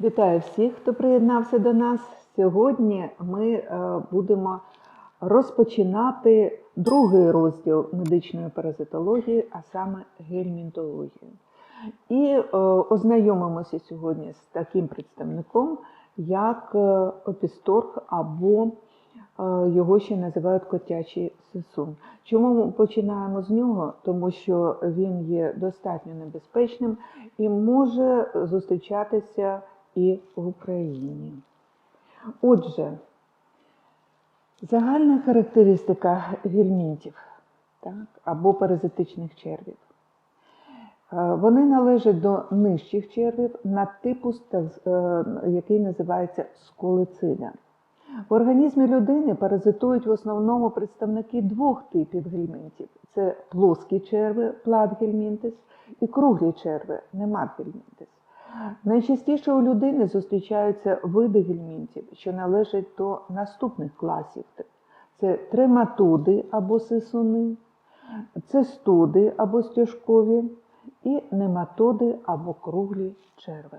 Вітаю всіх, хто приєднався до нас. Сьогодні ми е, будемо розпочинати другий розділ медичної паразитології, а саме гельмінтології. І е, ознайомимося сьогодні з таким представником, як е, опісторг або його ще називають котячий сисун. Чому ми починаємо з нього? Тому що він є достатньо небезпечним і може зустрічатися і в Україні. Отже, загальна характеристика гельмінтів так, або паразитичних червів. Е, Вони належать до нижчих червів на типус, так- е, який називається сколицида. В організмі людини паразитують в основному представники двох типів гельмінтів: це плоскі черви, платгельмінтис, і круглі черви, нематгельмінтис. Найчастіше у людини зустрічаються види гельмінтів, що належать до наступних класів. Це трематоди або сисуни, цистуди або стяжкові, і нематоди або круглі черви.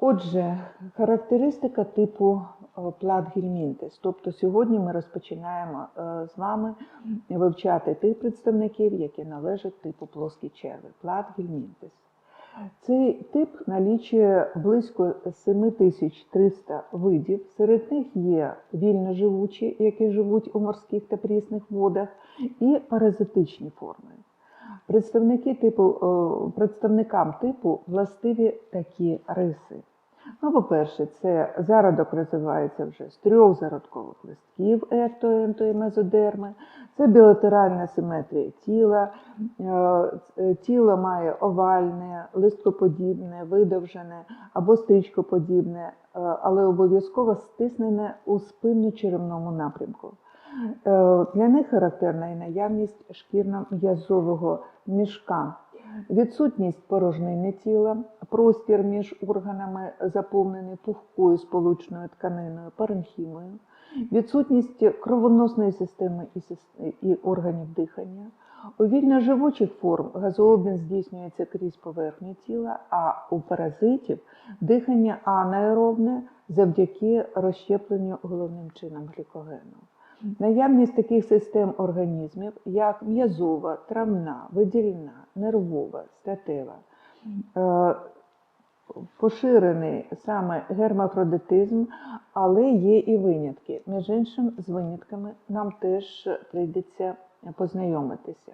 Отже, характеристика типу е, платгельмінтис. Тобто сьогодні ми розпочинаємо е, з вами вивчати тих представників, які належать типу плоскі черви. Платгельмінтис. Цей тип налічує близько 7300 видів. Серед них є вільноживучі, які живуть у морських та прісних водах, і паразитичні форми. Представники типу, е, представникам типу властиві такі риси. Ну, по-перше, це зародок розвивається вже з трьох зародкових листків екто, енто і мезодерми. Це білатеральна симетрія тіла. Е, Тіло має овальне, листкоподібне, видовжене або стрічкоподібне, е, але обов'язково стиснене у спинно-черевному напрямку. Е, Для них характерна і наявність шкірно-м'язового мішка, відсутність порожнини тіла, простір між органами заповнений пухкою сполучною тканиною, паренхімою, відсутність кровоносної системи і органів дихання. У вільноживучих форм газообмін здійснюється крізь поверхню тіла, а у паразитів дихання анаеробне завдяки розщепленню головним чином глікогену. Наявність таких систем організмів, як м'язова, травна, видільна, нервова, статева, е, поширений саме гермафродитизм, але є і винятки. Між іншим, з винятками нам теж прийдеться познайомитися.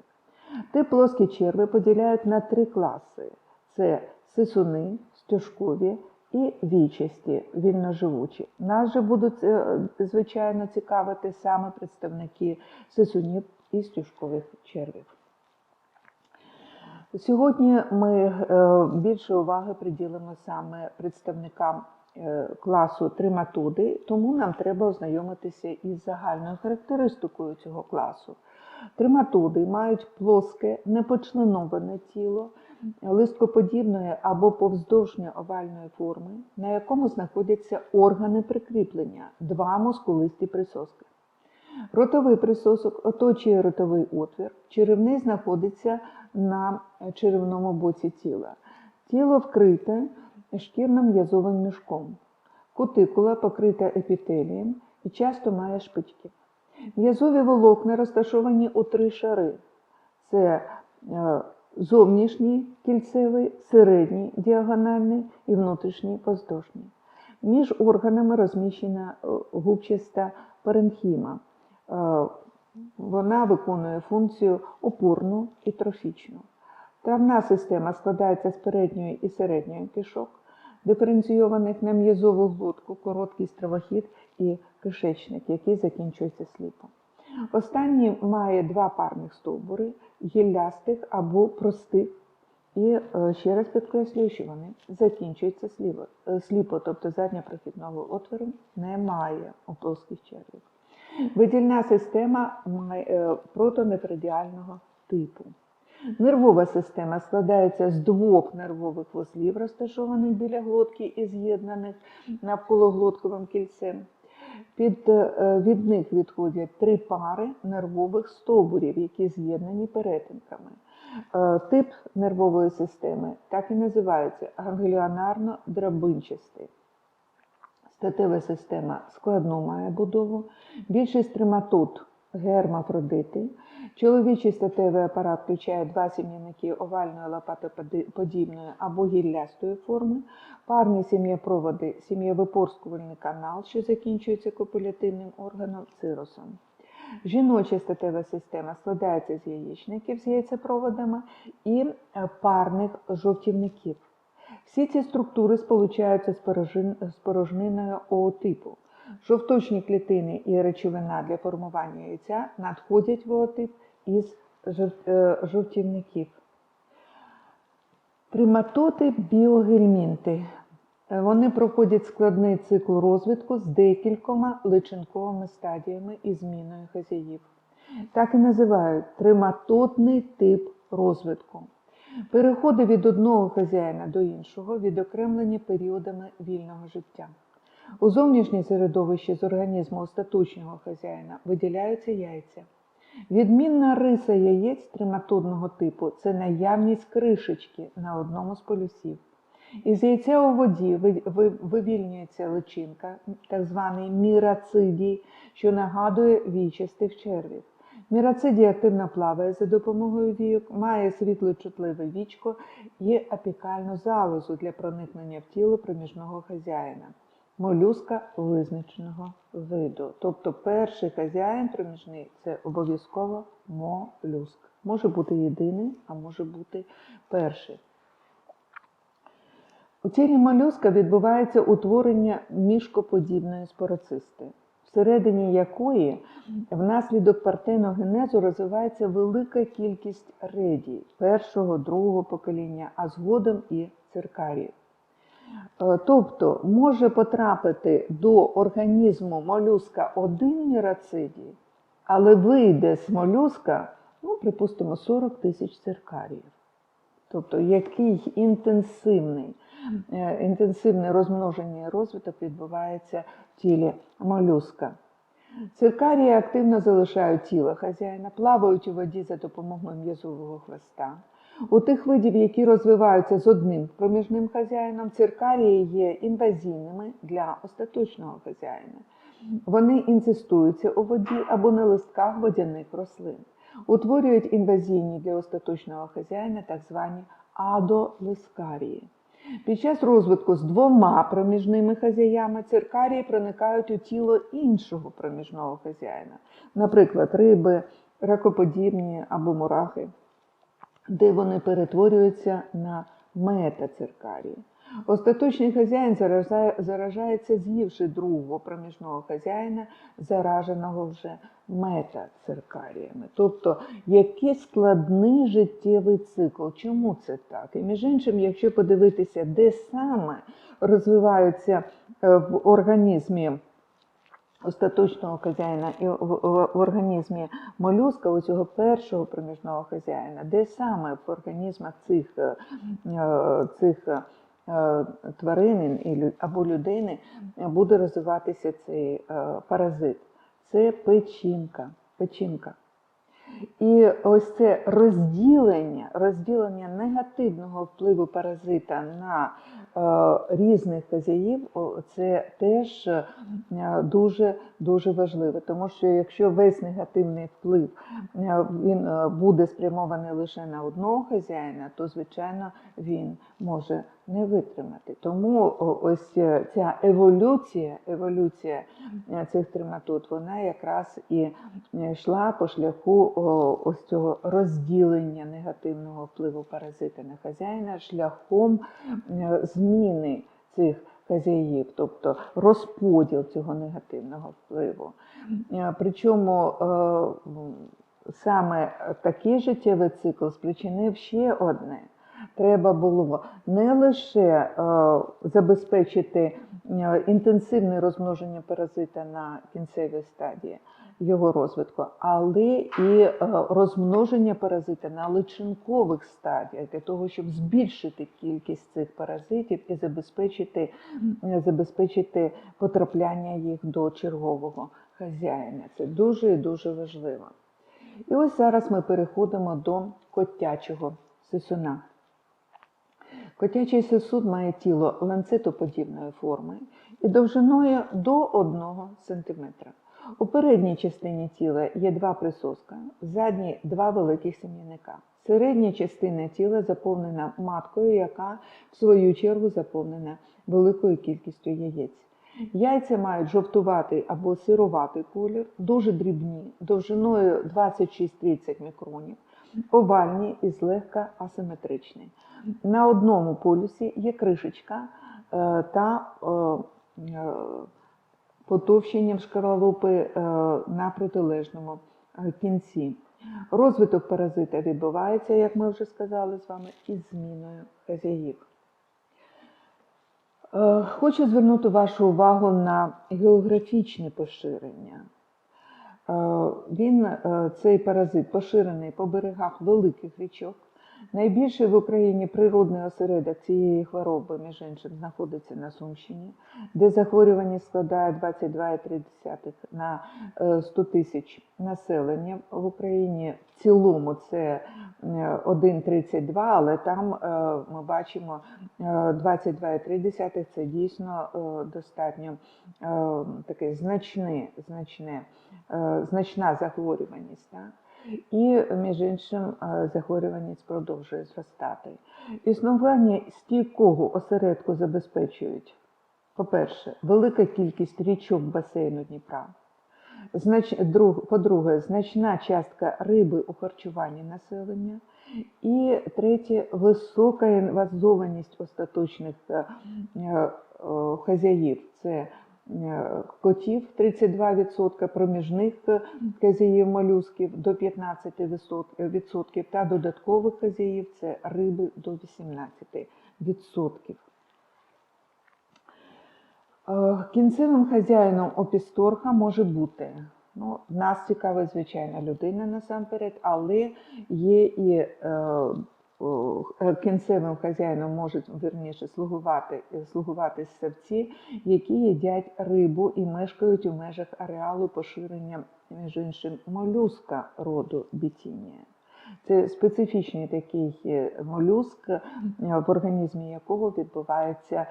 Тип плоскі черви поділяють на три класи: це сисуни, стяжкові і вічасті, вільноживучі. Нас же будуть, е, звичайно, цікавити саме представники сисунів і стяжкових червів. Сьогодні ми е, більше уваги приділимо саме представникам е, класу триматоди, тому нам треба ознайомитися із загальною характеристикою цього класу. Триматоди мають плоске, непочленоване тіло, листкоподібної або повздовжньо овальної форми, на якому знаходяться органи прикріплення, два мускулисті присоски. Ротовий присосок оточує ротовий отвір, черевний знаходиться на черевному боці тіла. Тіло вкрите шкірно-м'язовим мішком. Кутикула покрита епітелієм і часто має шпички. М'язові волокна розташовані у три шари: це е, зовнішній кільцевий, середній діагональний і внутрішній поздовжній. Між органами розміщена е, губчаста паренхіма. Е, Вона виконує функцію опорну і трофічну. Травна система складається з передньої і середньої кишок, диференційованих на м'язову глотку, короткий стравохід і кишечник, який закінчується сліпом. Останній має два парних стовбури гіллястих або простих. І е, ще раз підкреслюю, що вони закінчуються сліпо, е, сліпо тобто задньопрохідного отвору немає у плоских червів. Видільна система е, протонефридіального типу. Нервова система складається з двох нервових вузлів, розташованих біля глотки і з'єднаних навколо глотковим кільцем. Під, е, від них відходять три пари нервових стовбурів, які з'єднані перетинками. Е, Тип нервової системи так і називається гангліонарно-драбинчастий. Статева система складну має будову. Більшість трематод гермафродити. Чоловічий статевий апарат включає два сім'яники овальної лопатоподібної або гіллястої форми, парні сім'єпроводи, сім'євипорскувальний канал, що закінчується копулятивним органом цирусом. Жіноча статева система складається з яєчників з яйцепроводами і е, парних жовтівників. Всі ці структури сполучаються з порожниною оотипу. Жовточні клітини і речовина для формування яйця надходять в із е, жовтівників. Триматоти біогельмінти. Е, Вони проходять складний цикл розвитку з декількома личинковими стадіями і зміною хазяїв. Так і називають триматотний тип розвитку. Переходи від одного хазяїна до іншого відокремлені періодами вільного життя. У зовнішнє середовище з організму остаточного хазяїна виділяються яйця. Відмінна риса яєць триматодного типу це наявність кришечки на одному з полюсів. Із яйця у воді ви- ви- вивільнюється личинка, так званий мірацидій, що нагадує війчастих червів. Мірацидій активно плаває за допомогою війок, має світлочутливе вічко і апікальну залозу для проникнення в тіло проміжного хазяїна. Молюска визначеного виду. Тобто перший хазяїн проміжний це обов'язково молюск. Може бути єдиний, а може бути перший. У тілі молюска відбувається утворення мішкоподібної спороцисти, всередині якої внаслідок партеногенезу розвивається велика кількість редій першого, другого покоління, а згодом і циркаріїв. Е, Тобто може потрапити до організму молюска один мірацидій, але вийде з молюска, ну, припустимо, 40 тисяч циркаріїв. Тобто, який інтенсивний, е, інтенсивне розмноження і розвиток відбувається в тілі молюска. Циркарії активно залишають тіло хазяїна, плавають у воді за допомогою м'язового хвоста. У тих видів, які розвиваються з одним проміжним хазяїном, циркарії є інвазійними для остаточного хазяїна. Вони інцестуються у воді або на листках водяних рослин. Утворюють інвазійні для остаточного хазяїна так звані адолискарії. Під час розвитку з двома проміжними хазяями циркарії проникають у тіло іншого проміжного хазяїна, наприклад, риби, ракоподібні або мурахи, де вони перетворюються на метациркарії. Остаточний хазяїн заражається, з'ївши другого проміжного хазяїна, зараженого вже метациркаріями. Тобто, який складний життєвий цикл. Чому це так? І між іншим, якщо подивитися, де саме розвиваються е, в організмі остаточного хазяїна і в, організмі молюска, у цього першого проміжного хазяїна, де саме в організмах цих, е, е, цих е, тварин або людини буде розвиватися цей паразит. Це печінка. печінка. І ось це розділення, розділення негативного впливу паразита на різних хазяїв, це теж е, дуже дуже важливо. Тому що якщо весь негативний вплив е, він е, буде спрямований лише на одного хазяїна, то звичайно він може не витримати. Тому ось е, ця еволюція, еволюція е, цих трематод, вона якраз і е, йшла по шляху ось цього розділення негативного впливу паразита на хазяїна шляхом зміни цих хазяїв, тобто розподіл цього негативного впливу. Причому саме такий життєвий цикл спричинив ще одне. Треба було не лише е, забезпечити е, інтенсивне розмноження паразита на кінцевій стадії, його розвитку, але і е, розмноження паразита на личинкових стадіях для того, щоб збільшити кількість цих паразитів і забезпечити, забезпечити потрапляння їх до чергового хазяїна. Це дуже і дуже важливо. І ось зараз ми переходимо до котячого сисуна. Котячий сосуд має тіло ланцетоподібної форми і довжиною до 1 см. У передній частині тіла є два присоска, в задній два великих сім'яника. Середня частина тіла заповнена маткою, яка в свою чергу заповнена великою кількістю яєць. Яйця мають жовтуватий або сируватий колір, дуже дрібні, довжиною 26-30 мікронів, овальні і злегка асиметричні. На одному полюсі є кришечка е, та е, е, потовщенням шкаралупи е, на протилежному кінці. Розвиток паразита відбувається, як ми вже сказали з вами, із зміною хазяїв. Хочу звернути вашу увагу на географічне поширення. Він, цей паразит, поширений по берегах великих річок. Найбільший в Україні природний осередок цієї хвороби, між іншим, знаходиться на Сумщині, де захворюваність складає 22,3 на е, 100 тисяч населення в Україні. В цілому це е, 1,32, але там е, ми бачимо е, 22,3 це дійсно е, достатньо е, таке значне, значне, е, значна захворюваність. Так? І, між іншим, е, захворюваність продовжує зростати. Існування стійкого осередку забезпечують, по-перше, велика кількість річок басейну Дніпра. По-друге, значна частка риби у харчуванні населення. І третє, висока інвазованість остаточних е, е, хазяїв. Це котів 32%, проміжних е, хазяїв молюсків до 15% та додаткових хазяїв це риби до 18%. Е, Кінцевим хазяїном опісторга може бути. Ну, нас цікавить, звичайно, людина насамперед, але є і е, кінцевим хазяїном можуть вірніше слугувати, слугувати ссавці, які їдять рибу і мешкають у межах ареалу поширення, між іншим, молюска роду бітінія. Це специфічний такий е, молюск, е, в організмі якого відбувається е,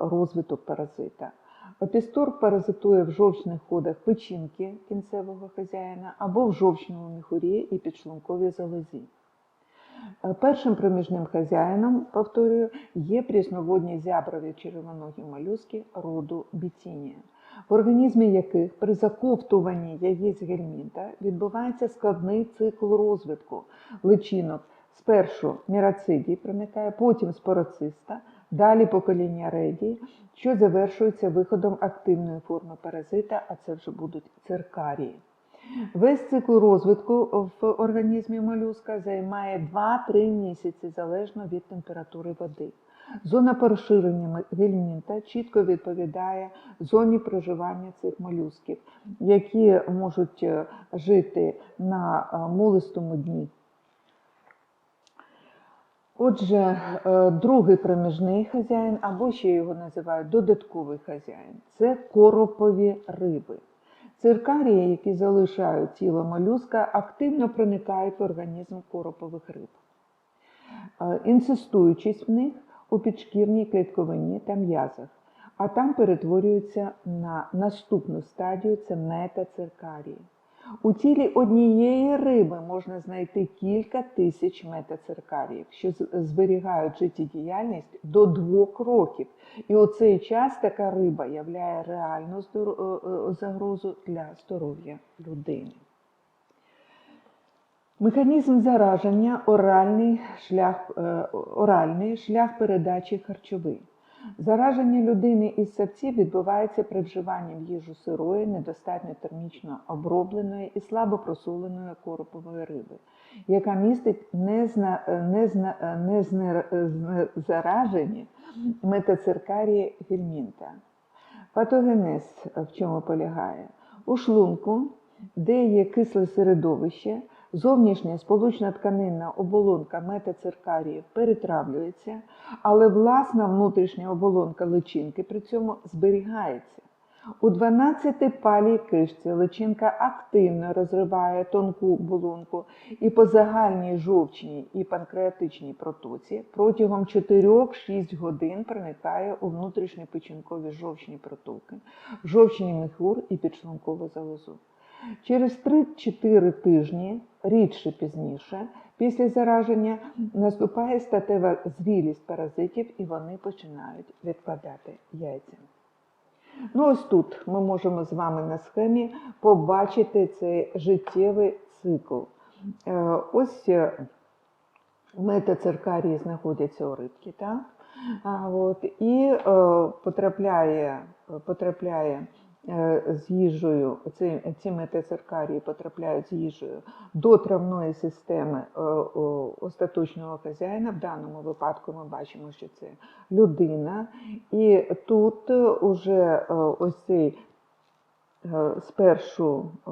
розвиток паразита. Опісторг паразитує в жовчних ходах печінки кінцевого хазяїна або в жовчному міхурі і підшлунковій залозі. Е, Першим проміжним хазяїном, повторюю, є прісноводні зяброві червоногі молюски роду бітінія, в організмі яких при заковтуванні яєць гельмінта відбувається складний цикл розвитку личинок. Спершу мірацидій проникає, потім спороциста, далі покоління редії, що завершується виходом активної форми паразита, а це вже будуть циркарії. Весь цикл розвитку в організмі молюска займає 2-3 місяці залежно від температури води. Зона поширення гельмінта чітко відповідає зоні проживання цих молюсків, які можуть е, жити на е, молистому дні. Отже, е, другий проміжний хазяїн, або ще його називають додатковий хазяїн, це коропові риби. Циркарії, які залишають тіло молюска, активно проникають в організм коропових риб, Е, інсистуючись в них у підшкірній клітковині та м'язах, а там перетворюються на наступну стадію це метациркарії. У тілі однієї риби можна знайти кілька тисяч метациркаріїв, що зберігають життєдіяльність до двох років. І у цей час така риба являє реальну е, е, загрозу для здоров'я людини. Механізм зараження оральний шлях, е, оральний шлях передачі харчовий. Зараження людини із савців відбувається при вживанні в їжу сирої, недостатньо термічно обробленої і слабо просоленої коропової риби, яка містить незна, незна, незне- метациркарії гельмінта. Патогенез в чому полягає? У шлунку де є кисле середовище, зовнішня сполучна тканинна оболонка метациркарії перетравлюється, але власна внутрішня оболонка личинки при цьому зберігається. У 12 палій кишці личинка активно розриває тонку оболонку і по загальній жовчній і панкреатичній протоці протягом 4-6 годин проникає у внутрішні печінкові жовчні протоки, жовчний міхур і підшлункову залозу. Через 3-4 тижні, рідше пізніше, після зараження наступає статева зрілість паразитів і вони починають відкладати яйця. Ну, ось тут ми можемо з вами на схемі побачити цей життєвий цикл. Е, Ось е, метациркарії знаходяться у рибки, так? От, і е, потрапляє, потрапляє з їжею, ці, ці метациркарії потрапляють з їжею до травної системи е, остаточного хазяїна. В даному випадку ми бачимо, що це людина. І тут е, уже е, ось цей е, спершу е,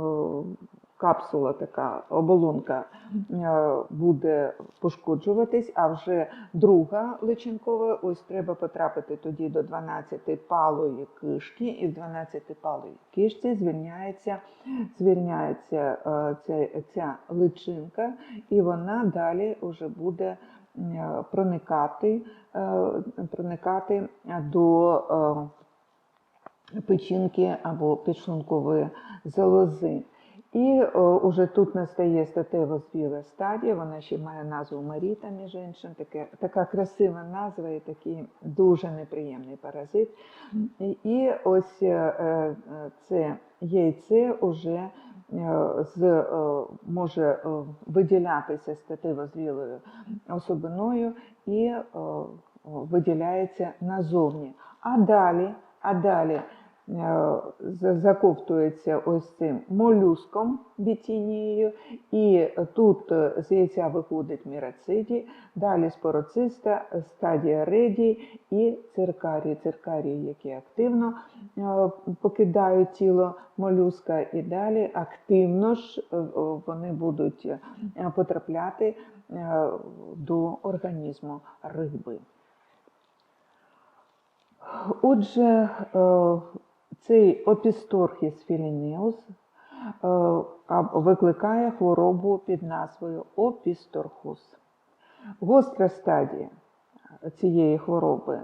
капсула, така оболонка е, буде пошкоджуватись, а вже друга личинкова, ось треба потрапити тоді до 12 палої кишки, і в 12 палої кишці звільняється, звільняється е, ця, ця личинка, і вона далі вже буде е, проникати, проникати до печінки або підшлункової залози. І о, уже тут настає статево звіла стадія, вона ще має назву Маріта, між іншим, таке, така красива назва і такий дуже неприємний паразит. І, і ось е, е, це яйце вже е, з, е, може е, виділятися статево звілою особиною і е, виділяється назовні. А далі, а далі е, заковтується ось цим молюском бітінією, і тут е, з яйця виходить мірациді, далі спороциста, стадія редій і циркарії. Циркарії, які активно е, покидають тіло молюска, і далі активно ж е, вони будуть е, потрапляти е, до організму риби. Отже, е, цей опісторхіс філінеус е, викликає хворобу під назвою опісторхус. Гостра стадія цієї хвороби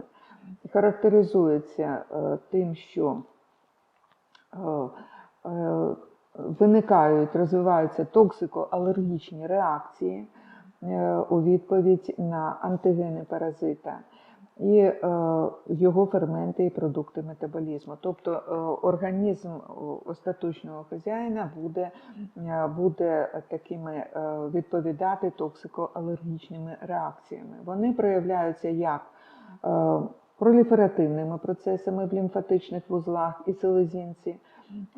характеризується е, тим, що е, виникають, розвиваються токсикоалергічні реакції у відповідь на антигени паразита і е, його ферменти і продукти метаболізму. Тобто е, організм е, остаточного хазяїна буде, буде такими е, відповідати токсикоалергічними реакціями. Вони проявляються як проліферативними процесами в лімфатичних вузлах і селезінці,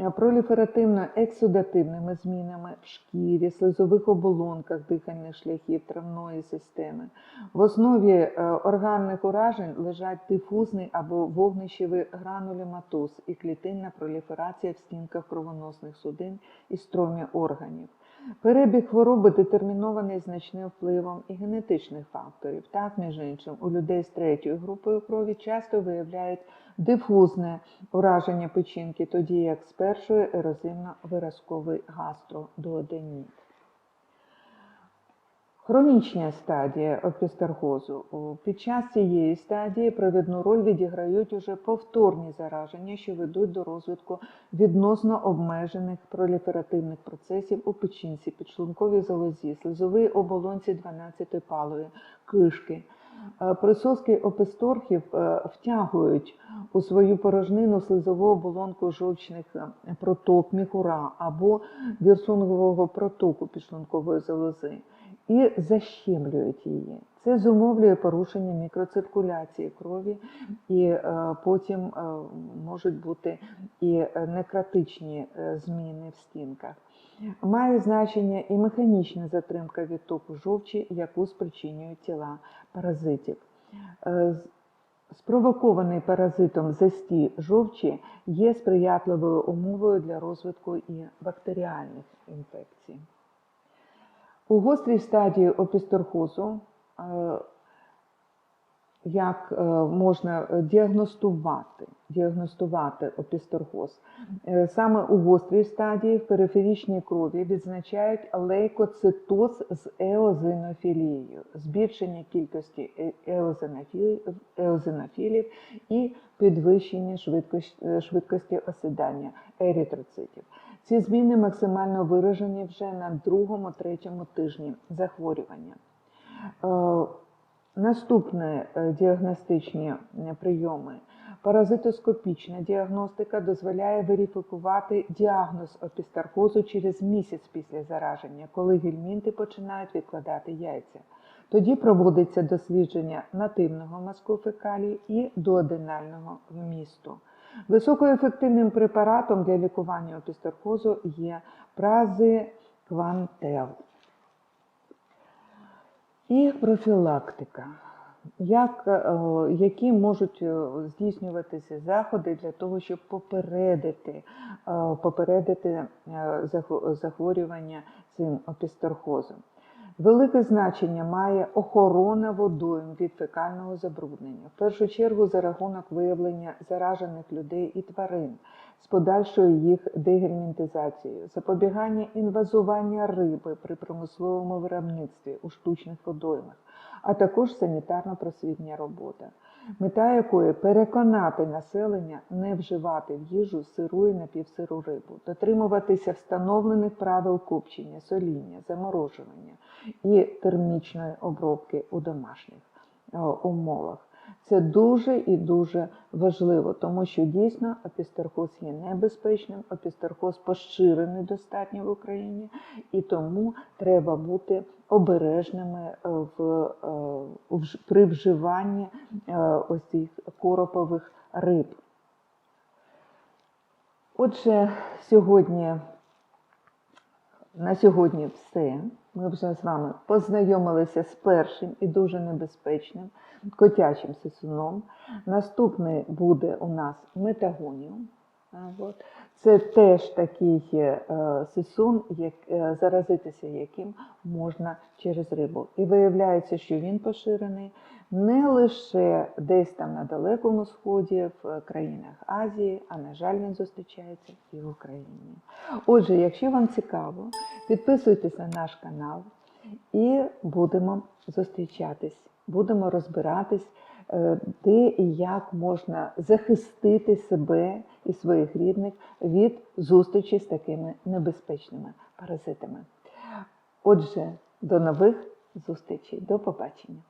е, проліферативно-ексудативними змінами в шкірі, слизових оболонках дихальних шляхів травної системи. В основі е, органних уражень лежать дифузний або вогнищевий гранулематоз і клітинна проліферація в стінках кровоносних судин і стромі органів. Перебіг хвороби детермінований значним впливом і генетичних факторів. Так, між іншим, у людей з третьою групою крові часто виявляють дифузне ураження печінки, тоді як з першої ерозивно-виразковий гастродуоденіт. Хронічна стадія опістаргозу. О, Під час цієї стадії провідну роль відіграють уже повторні зараження, що ведуть до розвитку відносно обмежених проліферативних процесів у печінці, підшлунковій залозі, слизовій оболонці 12 палої, кишки. Е, Присоски описторхів е, втягують у свою порожнину слизову оболонку жовчних е, проток міхура або вірсунгового протоку підшлункової залози і защемлюють її. Це зумовлює порушення мікроциркуляції крові, і е, потім е, можуть бути і некротичні е, зміни в стінках. Має значення і механічна затримка відтоку жовчі, яку спричинюють тіла паразитів. Спровокований паразитом застій жовчі є сприятливою умовою для розвитку і бактеріальних інфекцій. У гострій стадії опісторхозу е, як е, можна діагностувати, діагностувати опісторхоз. Е, Саме у гострій стадії в периферічній крові відзначають лейкоцитоз з еозинофілією, збільшення кількості еозинофілів, і підвищення швидкості осідання еритроцитів. Ці зміни максимально виражені вже на другому-третьому тижні захворювання. Е, Наступні е, діагностичні е, прийоми. Паразитоскопічна діагностика дозволяє верифікувати діагноз опістархозу через місяць після зараження, коли гельмінти починають відкладати яйця. Тоді проводиться дослідження нативного мазку фекалій і дуоденального вмісту. Високоефективним препаратом для лікування опістархозу є празиквантел. І профілактика. Як, е, які можуть е, здійснюватися заходи для того, щоб попередити, е, попередити захворювання цим опісторхозом? Велике значення має охорона водойм від фекального забруднення. В першу чергу за рахунок виявлення заражених людей і тварин з подальшою їх дегельмінтизацією, запобігання інвазування риби при промисловому виробництві у штучних водоймах, а також санітарно-просвітня робота, мета якої переконати населення не вживати в їжу сиру і напівсиру рибу, дотримуватися встановлених правил копчення, соління, заморожування і термічної обробки у домашніх е, умовах. Це дуже і дуже важливо, тому що дійсно опістерхоз є небезпечним, опістерхоз поширений достатньо в Україні, і тому треба бути обережними е, в, е, при вживанні е, ось цих коропових риб. Отже, сьогодні на сьогодні все. Ми вже з вами познайомилися з першим і дуже небезпечним котячим сисуном. Наступний буде у нас метагоніум. Це теж такий е, сисун, е, заразитися яким можна через рибу. І виявляється, що він поширений не лише десь там на Далекому Сході, в країнах Азії, а на жаль, він зустрічається і в Україні. Отже, якщо вам цікаво, підписуйтесь на наш канал і будемо зустрічатись, будемо розбиратись, е, де і як можна захистити себе і своїх рідних від зустрічі з такими небезпечними паразитами. Отже, до нових зустрічей, до побачення.